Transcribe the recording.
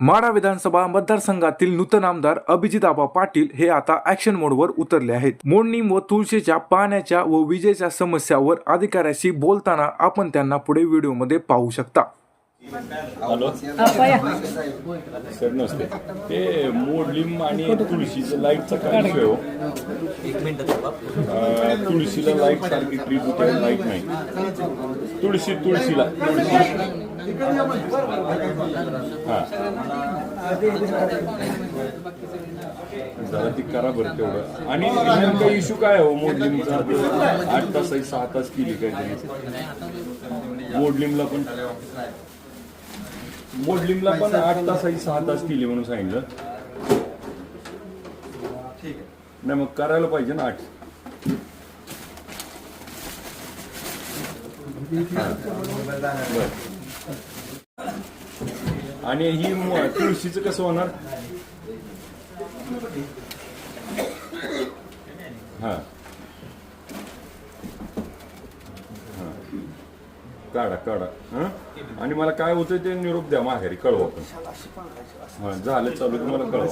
माढा विधानसभा मतदारसंघातील नूतन आमदार अभिजित आबा पाटील हे आता ऍक्शन मोडवर उतरले आहेत. मोडणी व तुळशीच्या पाण्याच्या व विजेच्या समस्यावर अधिकाऱ्याशी बोलताना आपण त्यांना पुढे व्हिडिओमध्ये पाहू शकता. हॅलो. सर नमस्ते. ते मोडलिंब आणि तुळशीचं लाईटचा काय विषय हो? तुळशीला लाइट सारखी ट्रीट होते लाइट नाही. तुळशी तुळशीला. तुळशी हा जरा ती करा बरं तेवढं. आणि नेमका इश्यू काय हो मोडलिमचा? आठ तास सहा तास केली काय तरी पण मोडलिंगला पण आठ तास सहा तास केली म्हणून सांगितलं. नाही मग करायला पाहिजे ना आठ. बरं. आणि ही तुळशीचं कसं होणार? हा. काढा काढा. हं? आणि मला काय होतं ते निरोप द्या माघारी कळवा आपण हा झालं चालू तुम्हाला कळवा.